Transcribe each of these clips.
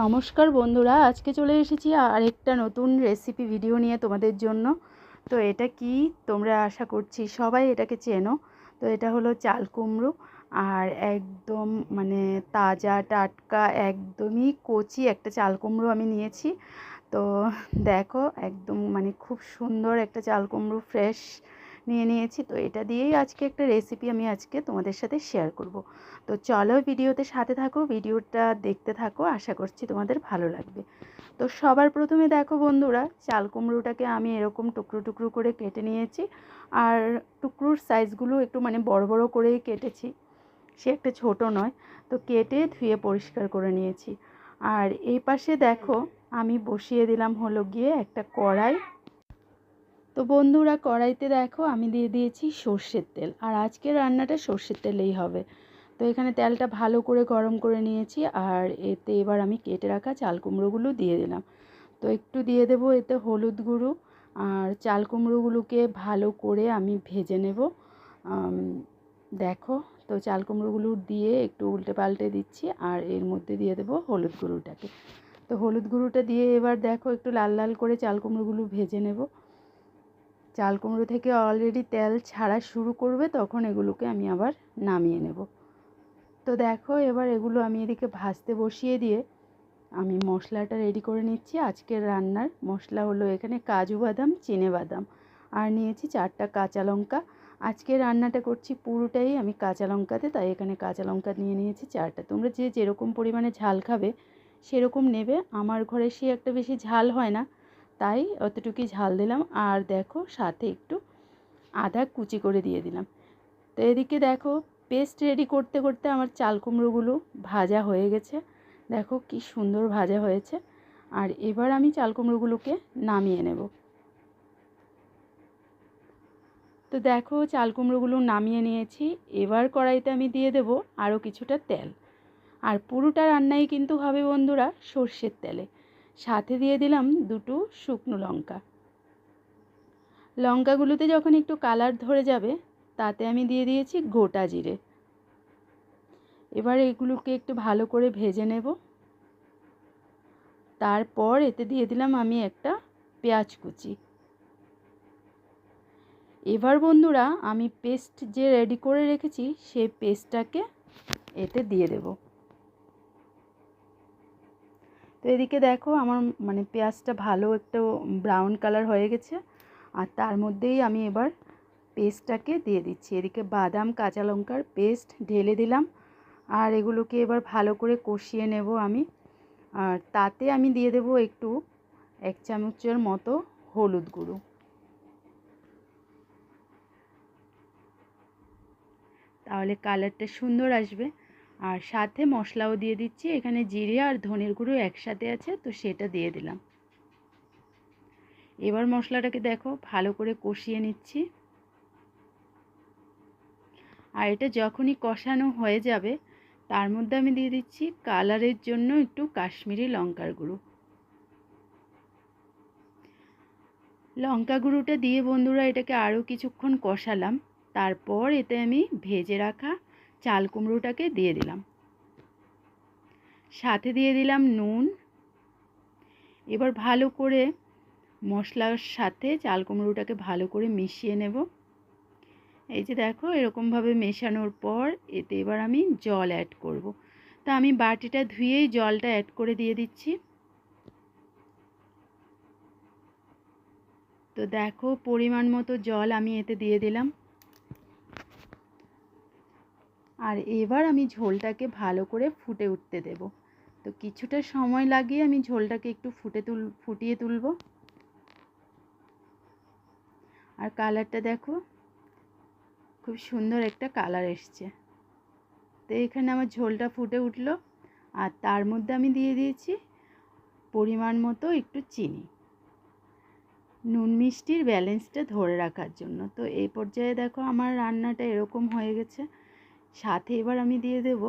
নমস্কার বন্ধুরা, আজকে চলে এসেছি আরেকটা নতুন রেসিপি ভিডিও নিয়ে তোমাদের জন্য। তো এটা কি? তোমরা আশা করছি সবাই এটাকে চেনো। তো এটা হলো চাল কুমড়ো আর একদম মানে তাজা, টাটকা, একদমই কচি একটা চাল কুমড়ো আমি নিয়েছি। তো দেখো, একদম মানে খুব সুন্দর একটা চাল কুমড়ো ফ্রেশ নিয়ে নিয়েছি। তো এটা দিয়েই আজকে একটা রেসিপি আমি আজকে তোমাদের সাথে শেয়ার করব। তো চলো ভিডিওতে সাথে থাকো, ভিডিওটা দেখতে থাকো, আশা করছি তোমাদের ভালো লাগবে। তো সবার প্রথমে দেখো বন্ধুরা, চাল কুমড়োটাকে আমি এরকম টুকরো টুকরো করে কেটে নিয়েছি। আর টুকরোর সাইজগুলো একটু মানে বড় বড় করেই কেটেছি। সে একটা ছোট নয়। তো কেটে ধুয়ে পরিষ্কার করে নিয়েছি। আর এই পাশে দেখো, আমি বসিয়ে দিলাম হলো গিয়ে একটা কড়াই। তো বন্ধুরা কড়াইতে দেখো আমি দিয়ে দিয়েছি সর্ষের তেল। আর আজকের রান্নাটা সর্ষের তেলেই হবে। তো এখানে তেলটা ভালো করে গরম করে নিয়েছি আর এতে এবার আমি কেটে রাখা চাল কুমড়োগুলো দিয়ে দিলাম। তো একটু দিয়ে দেবো এতে হলুদ গুঁড়ো আর চাল কুমড়োগুলোকে ভালো করে আমি ভেজে নেব। দেখো, তো চাল কুমড়োগুলো দিয়ে একটু উল্টে পাল্টে দিচ্ছি আর এর মধ্যে দিয়ে দেবো হলুদ গুঁড়োটাকে। তো হলুদ গুঁড়োটা দিয়ে এবার দেখো একটু লাল লাল করে চাল কুমড়োগুলো ভেজে নেব। চাল কুমড়ো থেকে অলরেডি তেল ছাড়া শুরু করবে, তখন এগুলোকে আমি আবার নামিয়ে নেব। তো দেখো, এবার এগুলো আমি এদিকে ভাজতে বসিয়ে দিয়ে আমি মশলাটা রেডি করে নিচ্ছি। আজকের রান্নার মশলা হলো এখানে কাজু বাদাম, চিনে বাদাম, আর নিয়েছি চারটা কাঁচা লঙ্কা। আজকে রান্নাটা করছি পুরোটাই আমি কাঁচা লঙ্কাতে, তাই এখানে কাঁচা লঙ্কা নিয়ে নিয়েছি চারটা। তোমরা যে যেরকম পরিমাণে ঝাল খাবে, সেরকম নেবে। আমার ঘরে সে একটা বেশি ঝাল হয় না। তাই অতটুকুই ঝাল দিলাম। আর দেখো সাথে একটু আদা কুচি করে দিয়ে দিলাম। তো এদিকে দেখো পেস্ট রেডি করতে করতে আমার চাল কুমড়োগুলো ভাজা হয়ে গেছে। দেখো কি সুন্দর ভাজা হয়েছে। আর এবার আমি চাল কুমড়োগুলোকে নামিয়ে নেব। তো দেখো চাল কুমড়োগুলো নামিয়ে নিয়েছি। এবার কড়াইতে আমি দিয়ে দেব আরও কিছুটা তেল। আর পুরোটা রান্নাই কিন্তু হবে বন্ধুরা সর্ষের তেলে। সাথে দিয়ে দিলাম দুটো শুকনো লঙ্কা। লঙ্কাগুলোতে যখন একটু কালার ধরে যাবে, তাতে আমি দিয়ে দিয়েছি গোটা জিরে। এবার এগুলোকে একটু ভালো করে ভেজে নেব। তারপর এতে দিয়ে দিলাম আমি একটা পেঁয়াজ কুচি। এবার বন্ধুরা, আমি পেস্ট যে রেডি করে রেখেছি, সেই পেস্টটাকে এতে দিয়ে দেব। তো এদিকে দেখো আমার মানে পেঁয়াজটা ভালো একটু ব্রাউন কালার হয়ে গেছে। আর তার মধ্যেই আমি এবার পেস্টটাকে দিয়ে দিচ্ছি। এদিকে বাদাম, কাঁচা লঙ্কার পেস্ট ঢেলে দিলাম। আর এগুলোকে এবার ভালো করে কষিয়ে নেব আমি। আর তাতে আমি দিয়ে দেব একটু এক চামচের মতো হলুদ গুঁড়ো। তাহলে কালারটা সুন্দর আসবে। আর সাথে মশলাও দিয়ে দিচ্ছি। এখানে জিরে আর ধনের গুঁড়ো একসাথে আছে, তো সেটা দিয়ে দিলাম। এবার মশলাটাকে দেখো, ভালো করে কষিয়ে নিচ্ছি। আর এটা যখনই কষানো হয়ে যাবে, তার মধ্যে আমি দিয়ে দিচ্ছি কালারের জন্য একটু কাশ্মীরি লঙ্কার গুঁড়ো। লঙ্কা গুঁড়োটা দিয়ে বন্ধুরা এটাকে আরও কিছুক্ষণ কষালাম। তারপর এতে আমি ভেজে রাখা চাল কুমড়োটাকে দিয়ে দিলাম। সাথে দিয়ে দিলাম নুন। এবার ভালো করে মশলার সাথে চাল কুমড়োটাকে ভালো করে মিশিয়ে নেব। এই যে দেখো, এরকমভাবে মেশানোর পর এতে এবার আমি জল অ্যাড করব। তা আমি বাটিটা ধুয়েই জলটা অ্যাড করে দিয়ে দিচ্ছি। তো দেখো, পরিমাণ মতো জল আমি এতে দিয়ে দিলাম। আর এবার আমি ঝোলটাকে ভালো করে ফুটে উঠতে দেব। তো কিছুটা সময় লাগিয়ে আমি ঝোলটাকে একটু ফুটে তুল, ফুটিয়ে তুলব। আর কালারটা দেখো, খুব সুন্দর একটা কালার এসছে। তো এখানে আমার ঝোলটা ফুটে উঠল, আর তার মধ্যে আমি দিয়ে দিয়েছি পরিমাণ মতো একটু চিনি। নুন মিষ্টির ব্যালেন্সটা ধরে রাখার জন্য। তো এই পর্যায়ে দেখো আমার রান্নাটা এরকম হয়ে গেছে। সাথে এবার আমি দিয়ে দেব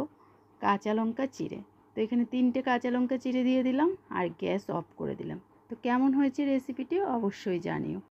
কাঁচা লঙ্কা চিড়ে। তো এখানে তিনটে কাঁচা লঙ্কা চিড়ে দিয়ে দিলাম আর গ্যাস অফ করে দিলাম। তো কেমন হয়েছে রেসিপিটি অবশ্যই জানিও।